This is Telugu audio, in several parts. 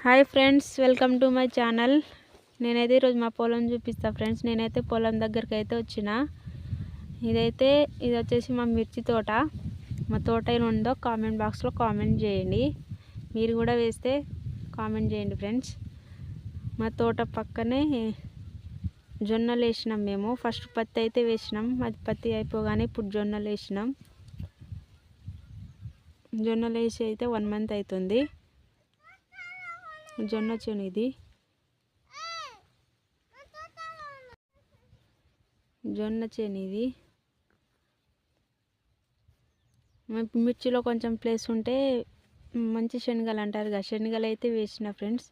Hi friends welcome to my channel. నేనైతే ఈరోజు మా పొలం చూపిస్తా ఫ్రెండ్స్. నేనైతే పొలం దగ్గరికి అయితే వచ్చిన. ఇదైతే ఇది వచ్చేసి మా మిర్చి తోట. మా తోట ఎలా ఉందో కామెంట్ బాక్స్లో కామెంట్ చేయండి. మీరు కూడా వేస్తే కామెంట్ చేయండి ఫ్రెండ్స్. మా తోట పక్కనే జొన్నలు వేసినాం మేము. ఫస్ట్ పత్తి అయితే వేసినాం. అది పత్తి అయిపోగానే ఇప్పుడు జొన్నలు వేసినాం. జొన్నలు వేసి అయితే వన్ మంత్ అవుతుంది. జొన్న చేను ఇది. జొన్న చేను ఇది. మిర్చిలో కొంచెం ప్లేస్ ఉంటే మంచి శనగలు అంటారు కదా శనగలు అయితే వేసిన ఫ్రెండ్స్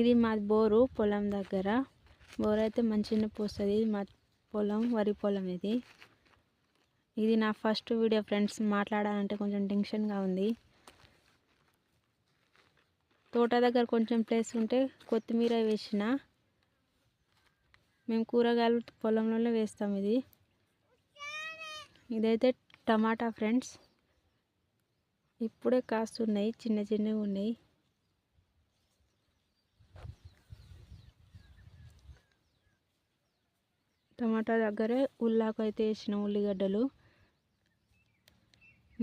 ఇది మా బోరు పొలం దగ్గర. బోరు అయితే మంచిగా పోస్తుంది. మా పొలం వరి పొలం ఇది. ఇది నా ఫస్ట్ వీడియో ఫ్రెండ్స్. మాట్లాడాలంటే కొంచెం టెన్షన్గా ఉంది. తోట దగ్గర కొంచెం ప్లేస్ ఉంటే కొత్తిమీర వేసిన. మేము కూరగాయలు పొలంలోనే వేస్తాం ఇది. ఇదైతే టమాటా ఫ్రెండ్స్. ఇప్పుడే కాస్తున్నాయి చిన్న చిన్నవి ఉన్నాయి. టమాటా దగ్గరే ఉల్లాకు అయితే వేసిన ఉల్లిగడ్డలు.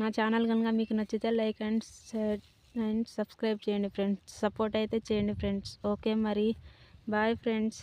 నా ఛానల్ కనుక మీకు నచ్చితే లైక్ అండ్ అండ్ సబ్స్క్రైబ్ చేయండి ఫ్రెండ్స్. సపోర్ట్ అయితే చేయండి ఫ్రెండ్స్. ఓకే మరి. Bye friends.